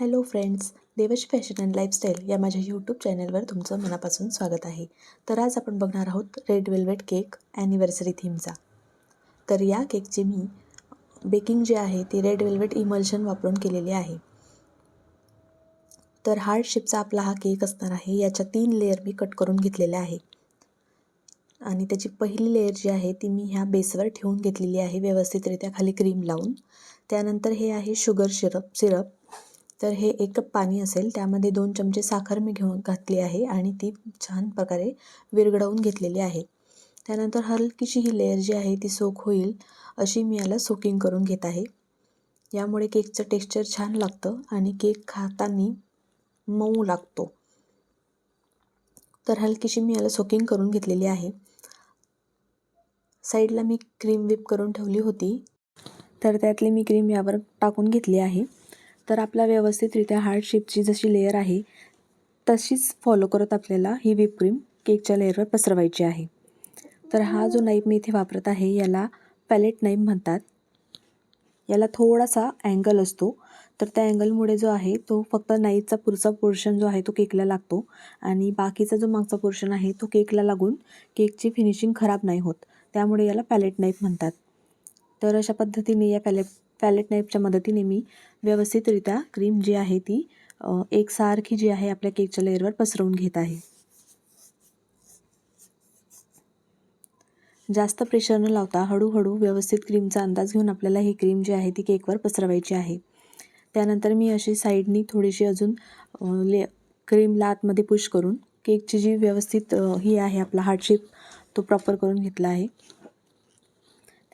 Hello friends Devashree fashion and lifestyle या माझ्या YouTube चॅनलवर तुमचं मनापासून स्वागत आहे. तर आज आपण बघणार आहोत रेड वेल्वेट केक ॲनिव्हर्सरी थीमचा. तर या केकची मी बेकिंग जे आहे ती रेड वेल्वेट इमल्शन वापरून केलेली आहे. तर हार्ड शेपचा आपला हा केक असणार आहे याच्या तीन लेअर मी कट करून घेतलेल्या आहे. आणि त्याची पहिली लेअर जी आहे ती मी ह्या बेसवर ठेवून घेतलेली आहे व्यवस्थितरित्या खाली क्रीम लावून. त्यानंतर हे आहे शुगर शिरप सिरप. तर हे एक कप पाणी असेल. त्यामध्ये दोन चमचे साखर मी घेऊन घातली आहे आणि ती छान प्रकारे विरघळवून घेतलेली आहे. त्यानंतर हलकीशी ही लेअर जी आहे ती सोक होईल अशी मी याला सोकिंग करून घेत आहे. यामुळे केकचं टेक्स्चर छान लागतं आणि केक खाताना मऊ लागतो. तर हलकीशी मी याला सोकिंग करून घेतलेली आहे. साईडला मी क्रीम विप करून ठेवली होती. तर त्यातली मी क्रीम यावर टाकून घेतली आहे. तर आपला व्यवस्थितरित्या हार्ड शेपची जशी लेअर आहे तशीच फॉलो करत आपल्याला ही विपक्रीम केकच्या लेअरवर पसरवायची आहे. तर हा जो नाईफ मी इथे वापरत आहे याला पॅलेट नाईफ म्हणतात. याला थोडासा अँगल असतो. तर त्या अँगलमुळे जो आहे तो फक्त नाईफचा पुढचा पोर्शन जो आहे तो केकला लागतो. आणि बाकीचा जो मागचा पोर्शन आहे तो केकला लागून केकची फिनिशिंग खराब नाही होत. त्यामुळे याला पॅलेट नाईफ म्हणतात. तर अशा पद्धतीने या पॅलेट पॅलेट नाईफच्या मदतीने मी व्यवस्थितरित्या क्रीम जी आहे ती एकसारखी जी आहे आपल्या केकच्या लेअरवर पसरवून घेत आहे. जास्त प्रेशर न लावता हळूहळू व्यवस्थित क्रीमचा अंदाज घेऊन आपल्याला ही क्रीम जी आहे ती केकवर पसरवायची आहे. त्यानंतर मी अशी साईडनी थोडीशी अजून ले क्रीमला आतमध्ये पुश करून केकची जी व्यवस्थित ही आहे आपला हार्ट शेप तो प्रॉपर करून घेतला आहे.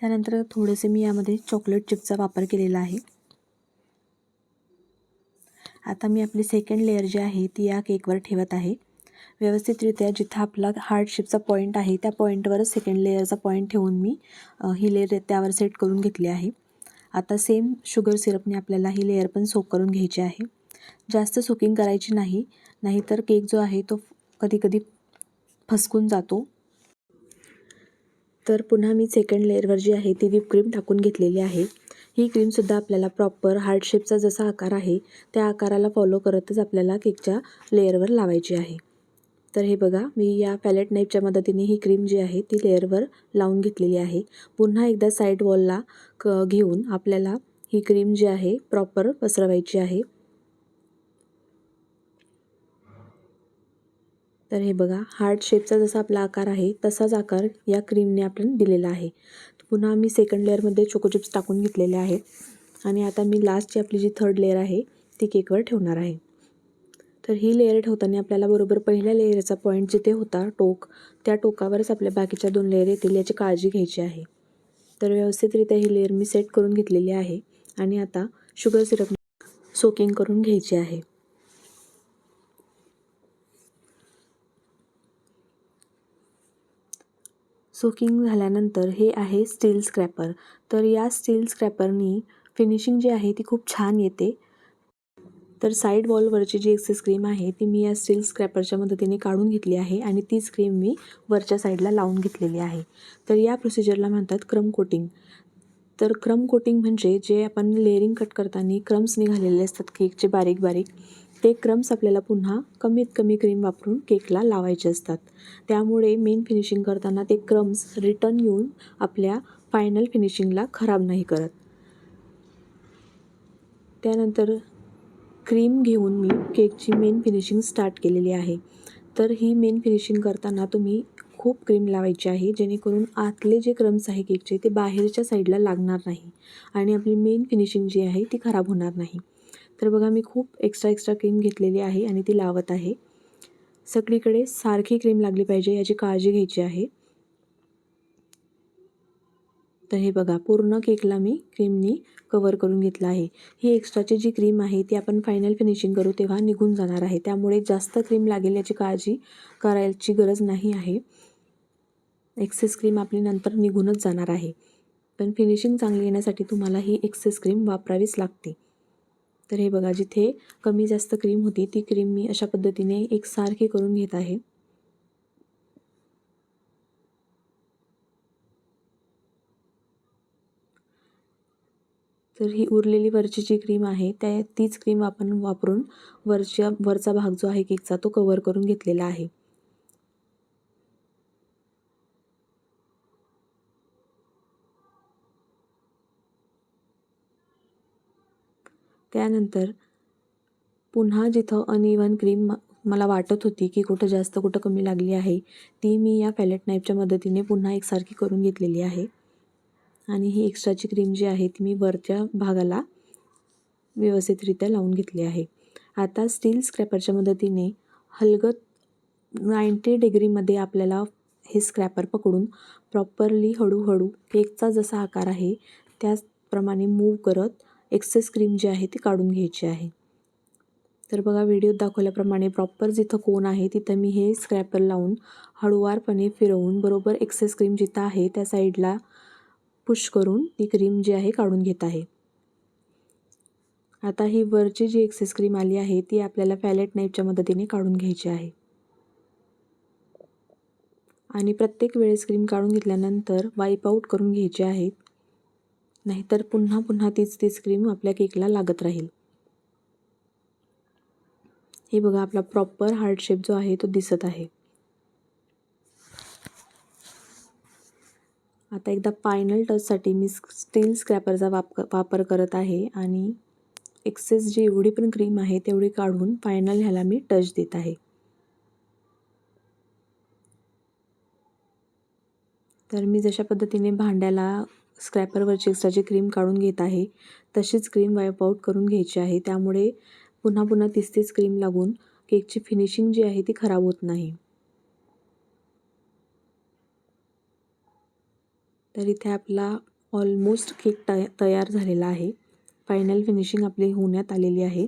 त्यानंतर थोडेसे मी यामध्ये चॉकलेट चिपचा वापर केलेला आहे. आता मी आपली सेकंड लेअर जी आहे ती या केकवर ठेवत आहे. व्यवस्थितरित्या जिथं आपला हार्ड शेपचा पॉईंट आहे त्या पॉईंटवरच सेकंड लेअरचा पॉईंट ठेवून मी ही लेअर त्यावर सेट करून घेतली आहे. आता सेम शुगर सिरपने आपल्याला ही लेअर पण सोक करून घ्यायची आहे. जास्त सोकिंग करायची नाही नाहीतर केक जो आहे तो कधीकधी फसकून जातो. तर पुन्हा मी सेकंड लेअरवर जी आहे ती व्हिप क्रीम टाकून घेतलेली आहे. ही क्रीमसुद्धा आपल्याला प्रॉपर हार्ट शेपचा जसा आकार आहे त्या आकाराला फॉलो करतच आपल्याला केकच्या लेअरवर लावायची आहे. तर हे बघा मी या पॅलेट नाईफच्या मदतीने ही क्रीम जी आहे ती लेअरवर लावून घेतलेली आहे. पुन्हा एकदा साईड वॉलला क घेऊन आपल्याला ही क्रीम जी आहे प्रॉपर पसरवायची आहे. तर हे बघा हार्ट शेपचा जसा आपला आकार आहे तसाच आकार या क्रीमने आपण दिलेला आहे. पुन्हा मी सेकंड लेअरमध्ये चोको चिप्स टाकून घेतलेले आहेत. आणि आता मी लास्टची आपली जी थर्ड लेअर आहे ती केकवर ठेवणार आहे. तर ही लेअर ठेवताना आपल्याला बरोबर पहिल्या लेअरचा पॉईंट जिथे होता टोक त्या टोकावरच आपल्या बाकीच्या दोन लेअर येतील याची काळजी घ्यायची आहे. तर व्यवस्थितरित्या ही लेअर मी सेट करून घेतलेली आहे. आणि आता शुगर सिरप सोकिंग करून घ्यायची आहे. सोकिंग झाल्यानंतर हे आहे स्टील स्क्रॅपर. तर या स्टील स्क्रॅपरनी फिनिशिंग जी आहे ती खूप छान येते. तर साईड वॉलवरची जी एक्सेस क्रीम आहे ती मी या स्टील स्क्रॅपरच्या मदतीने काढून घेतली आहे आणि तीच क्रीम मी वरच्या साईडला लावून घेतलेली आहे. तर या प्रोसिजरला म्हणतात क्रम कोटिंग. तर क्रम कोटिंग म्हणजे जे आपण लेअरिंग कट करताना क्रम्स निघालेले असतात केकचे बारीक बारीक ते क्रम्स आपल्याला पुन्हा कमीत कमी क्रीम वापरून केकला लावायचे असतात. त्यामुळे मेन फिनिशिंग करताना ते क्रम्स रिटर्न येऊन आपल्या फायनल फिनिशिंगला खराब नाही करत. त्यानंतर क्रीम घेऊन मी केकची मेन फिनिशिंग स्टार्ट केलेली आहे. तर ही मेन फिनिशिंग करताना तुम्ही खूप क्रीम लावायची आहे जेणेकरून आतले जे क्रम्स आहे केकचे ते बाहेरच्या साईडला लागणार नाही आणि आपली मेन फिनिशिंग जी आहे ती खराब होणार नाही. तर बघा मी खूप एक्स्ट्रा एक्स्ट्रा क्रीम घेतलेली आहे आणि ती लावत आहे. सगळीकडे सारखी क्रीम लागली पाहिजे याची काळजी घ्यायची आहे. तर हे बघा पूर्ण केकला मी क्रीमनी कवर करून घेतलं आहे. ही एक्स्ट्राची जी क्रीम आहे ती आपण फायनल फिनिशिंग करू तेव्हा निघून जाणार आहे. त्यामुळे जास्त क्रीम लागेल याची काळजी करायची गरज नाही आहे. एक्सेस क्रीम आपली नंतर निघूनच जाणार आहे. पण फिनिशिंग चांगली येण्यासाठी तुम्हाला ही एक्सेस क्रीम वापरावीच लागते. तर हे बघा जिथे कमी जास्त क्रीम होती ती क्रीम मी अशा पद्धतीने एकसारखी करून घेत आहे. तर ही उरलेली वरची जी क्रीम आहे त्या तीच क्रीम आपण वापरून वरच्या वरचा भाग जो आहे केकचा तो कवर करून घेतलेला आहे. त्यानंतर पुन्हा जिथं अनइवन क्रीम मला वाटत होती की कुठं जास्त कुठं कमी लागली आहे ती मी या पॅलेट नाईफच्या मदतीने पुन्हा एकसारखी करून घेतलेली आहे. आणि ही एक्स्ट्राची क्रीम जी आहे ती मी वरच्या भागाला व्यवस्थितरित्या लावून घेतली आहे. आता स्टील स्क्रॅपरच्या मदतीने हलगत नाईंटी डिग्रीमध्ये आपल्याला हे स्क्रॅपर पकडून प्रॉपरली हळूहळू केकचा जसा आकार आहे त्याचप्रमाणे मूव करत एक्सेस क्रीम जी आहे ती काढून घ्यायची आहे. तर बघा व्हिडिओत दाखवल्याप्रमाणे प्रॉपर जिथं कोण आहे तिथं मी हे स्क्रॅपर लावून हळूवारपणे फिरवून बरोबर एक्सेस क्रीम जिथं आहे त्या साईडला पुश करून ती क्रीम जी आहे काढून घेत आहे. आता ही वरची जी एक्सेस क्रीम आली आहे ती आपल्याला फॅलेट नाईफच्या मदतीने काढून घ्यायची आहे. आणि प्रत्येक वेळेस क्रीम काढून घेतल्यानंतर वाईप आऊट करून घ्यायची आहे. नाहीतर पुन्हा पुन्हा तीच तीच क्रीम आपल्या केकला लागत राहील. हे बघा आपला प्रॉपर हार्ट शेप जो आहे तो दिसत आहे. आता एकदा फायनल टचसाठी मी स्टील स्क्रॅपरचा वाप वापर करत आहे आणि एक्सेस जी एवढी पण क्रीम आहे तेवढी काढून फायनल ह्याला मी टच देत आहे. तर मी जशा पद्धतीने भांड्याला स्क्रॅपरवरची एक्स्ट्राची क्रीम काढून घेत आहे तशीच क्रीम वाईप आऊट करून घ्यायची आहे. त्यामुळे पुन्हा पुन्हा तीच तीच क्रीम लागून केकची फिनिशिंग जी आहे ती खराब होत नाही. तर इथे आपला ऑलमोस्ट केक तया तयार झालेला आहे. फायनल फिनिशिंग आपली होण्यात आलेली आहे.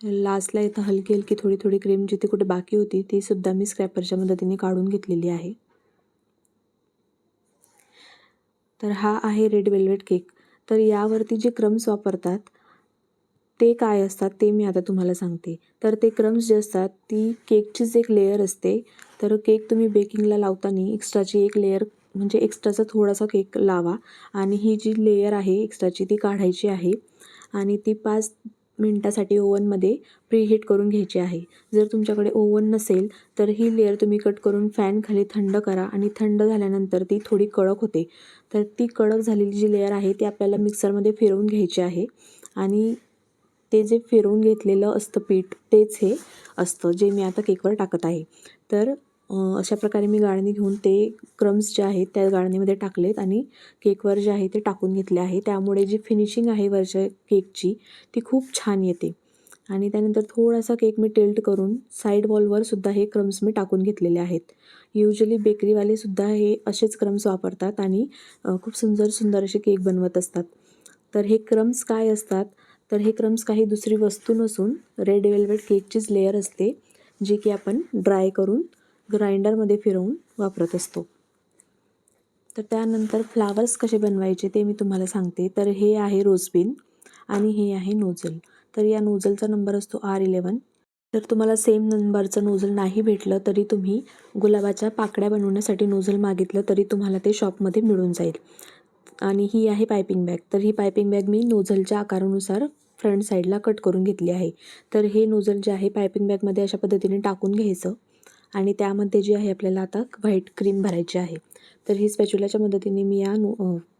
लास्टला इथं हलकी हलकी थोडी थोडी क्रीम जिथे कुठे बाकी होती ती सुद्धा मी स्क्रॅपरच्या मदतीने काढून घेतलेली आहे. तर हा आहे रेड वेल्वेट केक तर यावरती जे क्रम्स वापरतात ते काय असतात ते मी आता तुम्हाला सांगते. तर ते क्रम्स जे असतात ती केकचीच एक लेयर असते. तर केक तुम्ही बेकिंगला लावताना एक्स्ट्राची एक लेयर म्हणजे एक्स्ट्राचा थोडासा केक लावा. आणि ही जी लेयर आहे एक्स्ट्राची ती काढायची आहे. आणि ती पाच मिनटासाठी ओव्हनमध्ये प्रीहीट करून घ्यायची आहे. जर तुमच्याकडे ओव्हन नसेल तर ही लेअर तुम्ही कट करून फॅन खाली थंड करा आणि थंड झाल्यानंतर ती थोडी कडक होते. तर ती कडक झालेली जी लेअर आहे ती आपल्याला मिक्सरमध्ये फिरवून घ्यायची आहे. आणि ते जे फिरवून घेतलेलं असतं पीठ तेच हे असतं जे मी आता केकवर टाकत आहे. तर अशा प्रकारे मी गाळणी घेऊन ते क्रम्स जे आहेत त्या गाळणीमध्ये टाकलेत आणि केकवर जे आहे ते टाकून घेतले आहे. त्यामुळे जी फिनिशिंग आहे वरच्या केकची ती खूप छान येते. आणि त्यानंतर थोडासा केक मी टेल्ट करून साईड वॉलवरसुद्धा हे क्रम्स मी टाकून घेतलेले आहेत. युजली बेकरीवालेसुद्धा हे असेच क्रम्स वापरतात आणि खूप सुंदर सुंदर असे केक बनवत असतात. तर हे क्रम्स काय असतात? तर हे क्रम्स काही दुसरी वस्तू नसून रेड वेल्वेट केकचीच लेअर असते जी की आपण ड्राय करून ग्राइंडरमध्ये फिरवून वापरत असतो. तर त्यानंतर फ्लावर्स कसे बनवायचे ते मी तुम्हाला सांगते. तर हे आहे रोजबिन आणि हे आहे नोझल. तर या नोझलचा नंबर असतो आर इलेवन जर तुम्हाला सेम नंबरचं नोझल नाही भेटलं तरी तुम्ही गुलाबाच्या पाकड्या बनवण्यासाठी नोझल मागितलं तरी तुम्हाला ते शॉपमध्ये मिळून जाईल. आणि ही आहे पायपिंग बॅग. तर ही पायपिंग बॅग मी नोझलच्या आकारानुसार फ्रंट साईडला कट करून घेतली आहे. तर हे नोझल जे आहे पायपिंग बॅगमध्ये अशा पद्धतीने टाकून घ्यायचं. आणि त्यामध्ये जी आहे आपल्याला आता व्हाईट क्रीम भरायची आहे. तर ही स्पॅच्युलाच्या मदतीने मी या नु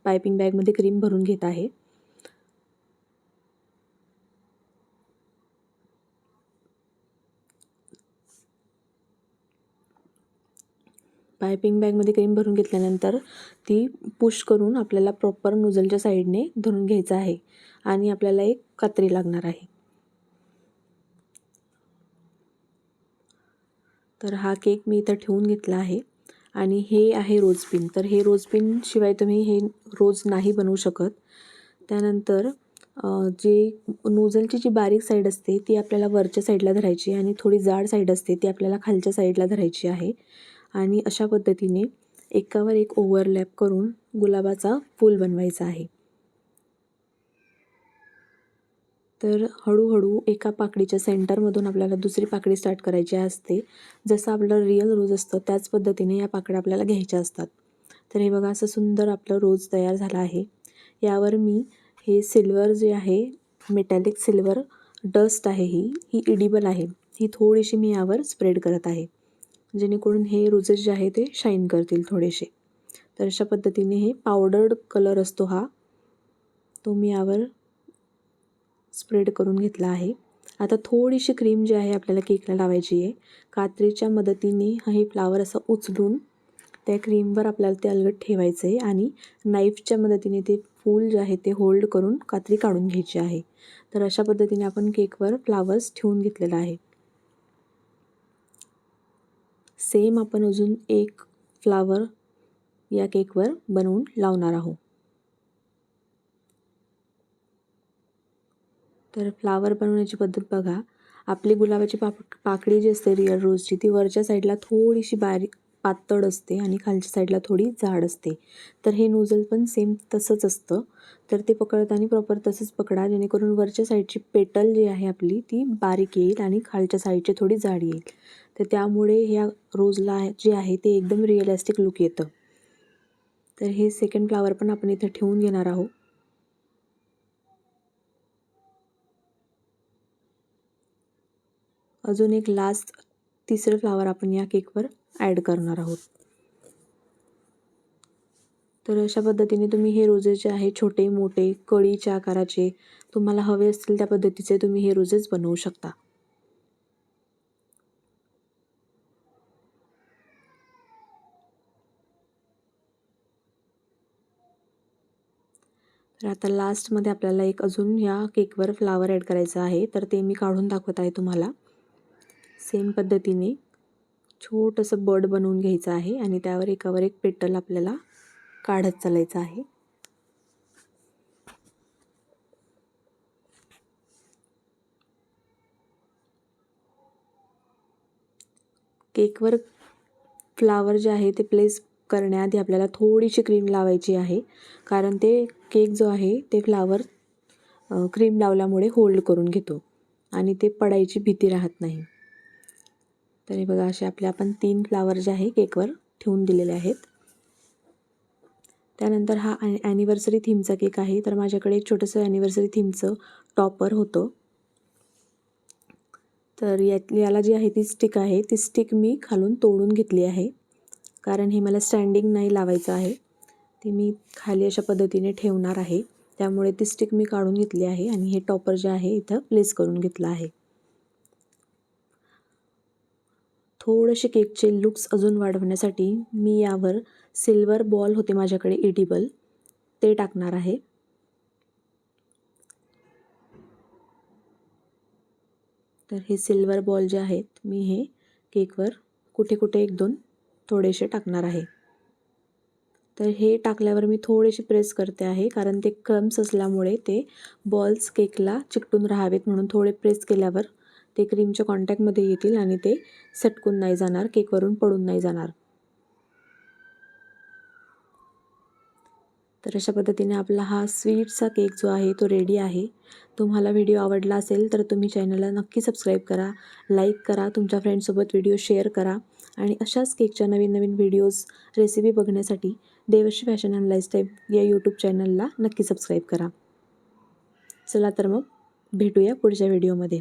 पायपिंग बॅगमध्ये क्रीम भरून घेत आहे. पायपिंग बॅगमध्ये क्रीम भरून घेतल्यानंतर ती पुश करून आपल्याला प्रॉपर नोझलच्या साईडने धरून घ्यायचं आहे. आणि आपल्याला एक कात्री लागणार आहे. तर हा केक मी इथं ठेवून घेतला आहे. आणि हे आहे रोजपिन तर हे रोजपिन शिवाय तुम्ही हे रोज नाही बनवू शकत. त्यानंतर जे नोझलची जी बारीक साईड असते ती आपल्याला वरच्या साईडला धरायची आणि थोडी जाड साईड असते ती आपल्याला खालच्या साईडला धरायची आहे. आणि अशा पद्धतीने एकावर एक ओव्हरलॅप करून गुलाबाचा फूल बनवायचा आहे. तर हळूहळू एका पाकळीच्या सेंटरमधून आपल्याला दुसरी पाकळी स्टार्ट करायची असते. जसं आपलं रिअल रोज असतं त्याच पद्धतीने या पाकळ्या आपल्याला घ्यायच्या असतात. तर हे बघा असं सुंदर आपलं रोज तयार झालं आहे. यावर मी हे सिल्वर जे आहे मेटॅलिक सिल्वर डस्ट आहे ही ही इडिबल आहे. ही थोडीशी मी यावर स्प्रेड करत आहे. जेणेकरून हे रोजेस जे आहे ते शाईन करतील थोडेसे. तर अशा पद्धतीने हे पावडर्ड कलर असतो हा. तो मी यावर स्प्रेड करून घेतला आहे. आता थोडीशी क्रीम जी आहे आपल्याला केकला लावायची आहे. कात्रीच्या मदतीने हे फ्लावर असं उचलून त्या क्रीमवर आपल्याला ते अलगट ठेवायचं आहे आणि नाईफच्या मदतीने ते फूल जे आहे ते होल्ड करून कात्री काढून घ्यायची आहे. तर अशा पद्धतीने आपण केकवर फ्लावर्स ठेवून घेतलेला आहे. सेम आपण अजून एक फ्लावर या केकवर बनवून लावणार आहोत. तर फ्लावर बनवण्याची पद्धत बघा. आपली गुलाबाची पाप पाकळी जी असते रिअल रोजची ती वरच्या साईडला थोडीशी बारीक पातळ असते आणि खालच्या साईडला थोडी जाड असते. तर हे नूजल पण सेम तसंच असतं. तर ते पकडताना प्रॉपर तसंच पकडा जेणेकरून वरच्या साईडची पेटल जी आहे आपली ती बारीक येईल आणि खालच्या साईडची थोडी जाड येईल. तर त्यामुळे ह्या रोजला जे आहे ते एकदम रिअलिस्टिक लुक येतं. तर हे सेकंड फ्लावर पण आपण इथं ठेवून घेणार आहोत. अजून एक लास्ट तिसरं फ्लावर आपण या केकवर ॲड करणार आहोत. तर अशा पद्धतीने तुम्ही हे रोजेस जे आहे छोटे मोठे कळीच्या आकाराचे तुम्हाला हवे असतील त्या पद्धतीचे तुम्ही हे रोजेस बनवू शकता. तर आता लास्टमध्ये आपल्याला एक अजून ह्या केकवर फ्लावर ॲड करायचं आहे. तर ते मी काढून दाखवत आहे तुम्हाला. सेम पद्धतीने छोटंसं बर्ड बनवून घ्यायचं आहे आणि त्यावर एकावर एक पेटल आपल्याला काढत चालायचं आहे. केकवर फ्लावर जे आहे ते प्लेस करण्याआधी आपल्याला थोडीशी क्रीम लावायची आहे कारण ते केक जो आहे ते फ्लावर क्रीम लावल्यामुळे होल्ड करून घेतो आणि ते पडायची भीती राहत नाही. तर हे बघा असे आपले आपण तीन फ्लावर जे आहे केकवर ठेवून दिलेले आहेत. त्यानंतर हा ॲनिव्हर्सरी थीमचा केक आहे. तर माझ्याकडे एक छोटंसं ॲनिव्हर्सरी थीमचं टॉपर होतं. तर यात याला जी आहे ती स्टिक आहे. ती स्टिक मी खालून तोडून घेतली आहे. कारण हे मला स्टँडिंग नाही लावायचं आहे. ते मी खाली अशा पद्धतीने ठेवणार आहे. त्यामुळे ती स्टिक मी काढून घेतली आहे आणि हे टॉपर जे आहे इथं प्लेस करून घेतलं आहे. थोडेसे केकचे लुक्स अजून वाढवण्यासाठी मी यावर सिल्वर बॉल होते माझ्याकडे एडिबल ते टाकणार आहे. तर हे सिल्वर बॉल जे आहेत मी हे केकवर कुठे कुठे एक दोन थोडेसे टाकणार आहे. तर हे टाकल्यावर मी थोडेसे प्रेस करते आहे कारण ते क्रम्स असल्यामुळे ते बॉल्स केकला चिकटून राहावेत म्हणून थोडे प्रेस केल्यावर ते क्रीमच्या कॉन्टॅक्टमध्ये येतील आणि ते सटकून नाही जाणार केकवरून पडून नाही जाणार. तर अशा पद्धतीने आपला हा स्वीटचा केक जो आहे तो रेडी आहे. तुम्हाला व्हिडिओ आवडला असेल तर तुम्ही चॅनलला नक्की सबस्क्राईब करा लाईक करा तुमच्या फ्रेंडसोबत व्हिडिओ शेअर करा आणि अशाच केकच्या नवीन नवीन व्हिडिओज रेसिपी बघण्यासाठी देवश्री फॅशन अँड लाईफस्टाईल या यूट्यूब चॅनलला नक्की सबस्क्राईब करा. चला तर मग भेटूया पुढच्या व्हिडिओमध्ये